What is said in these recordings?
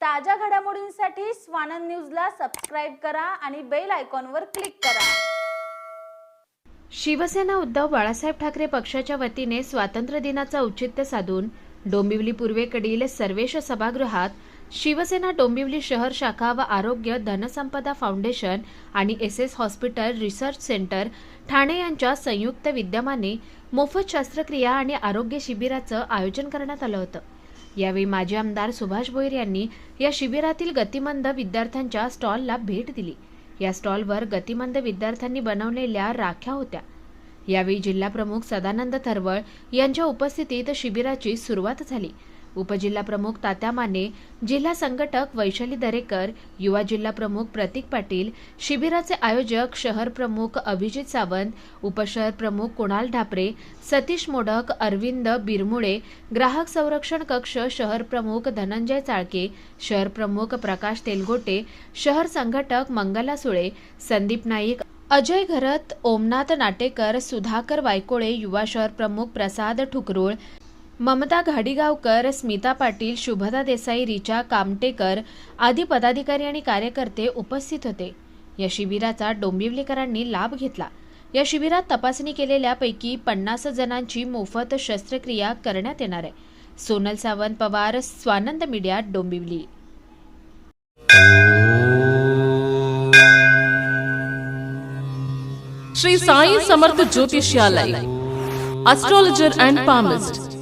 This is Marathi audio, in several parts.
ताज्या घडामोडींसाठी स्वानंद न्यूजला सबस्क्राईब करा आणि बेल आयकॉनवर क्लिक करा. शिवसेना उद्धव बाळासाहेब ठाकरे पक्षाच्या वतीने स्वातंत्र्य दिनाचं औचित्य साधून डोंबिवली पूर्वेकडील सर्वेश सभागृहात शिवसेना डोंबिवली शहर शाखा व आरोग्य धनसंपदा फाउंडेशन आणि S S hospital research centre Thane यांच्या संयुक्त विद्यमाने मोफत शस्त्रक्रिया आणि आरोग्य शिबिराचं आयोजन करण्यात आलं होतं. यावेळी माजी आमदार सुभाष भोईर यांनी या शिबिरातील गतिमंद विद्यार्थ्यांच्या स्टॉलला भेट दिली. या स्टॉलवर गतिमंद विद्यार्थ्यांनी बनवलेल्या राख्या होत्या. यावेळी जिल्हाप्रमुख सदानंद थरवळ यांच्या उपस्थितीत शिबिराची सुरुवात झाली. उपजिल्हा प्रमुख तात्या माने जिल्हा संघटक वैशाली दरेकर युवा जिल्हा प्रमुख प्रतीक पाटील शिबिराचे आयोजक शहर प्रमुख अभिजित सावंत उपशहर प्रमुख कुणाल ढापरे सतीश मोडक अरविंद बिरमुळे ग्राहक संरक्षण कक्ष शहर प्रमुख धनंजय चाळके शहर प्रमुख प्रकाश तेलगोटे शहर संघटक मंगला सुळे संदीप नाईक अजय घरत ओमनाथ नाटेकर सुधाकर वायकोळे युवा शहर प्रमुख प्रसाद ठुकरोळ ममता घाडीगावकर स्मिता पाटील शुभदा देसाई रिचा कामटेकर आदी पदाधिकारी आणि कार्यकर्ते उपस्थित होते. या शिबिराचा डोंबिवलीकरांनी लाभ घेतला. या शिबिरात तपासणी केलेल्यापैकी पन्नास जणांची मोफत शस्त्रक्रिया करण्यात येणार आहे. Sonal Sawant Pawar Swanand media Dombivli. Shri Sai Samarth ज्योतिषालय astrologer and palmist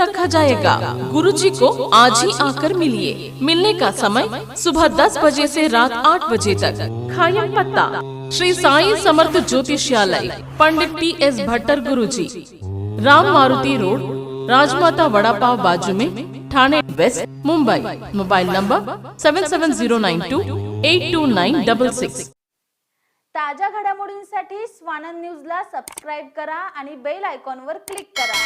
रखा जाएगा। गुरु जी को आज ही आकर मिलिए। मिलने का समय सुबह 10 बजे से रात 8 बजे तक। खायम पत्ता। Shri Sai Samarth ज्योतिषालय। Pandit T S Bhattar Guru ji Ram Maruti road Rajmata vada pav बाजू में Thane west Mumbai. Mobile number seven seven zero nine two eight two nine double six. ताज्या घडामोडींसाठी स्वानंद न्यूजला सबस्क्राईब करा आणि बेल आयकॉनवर क्लिक करा.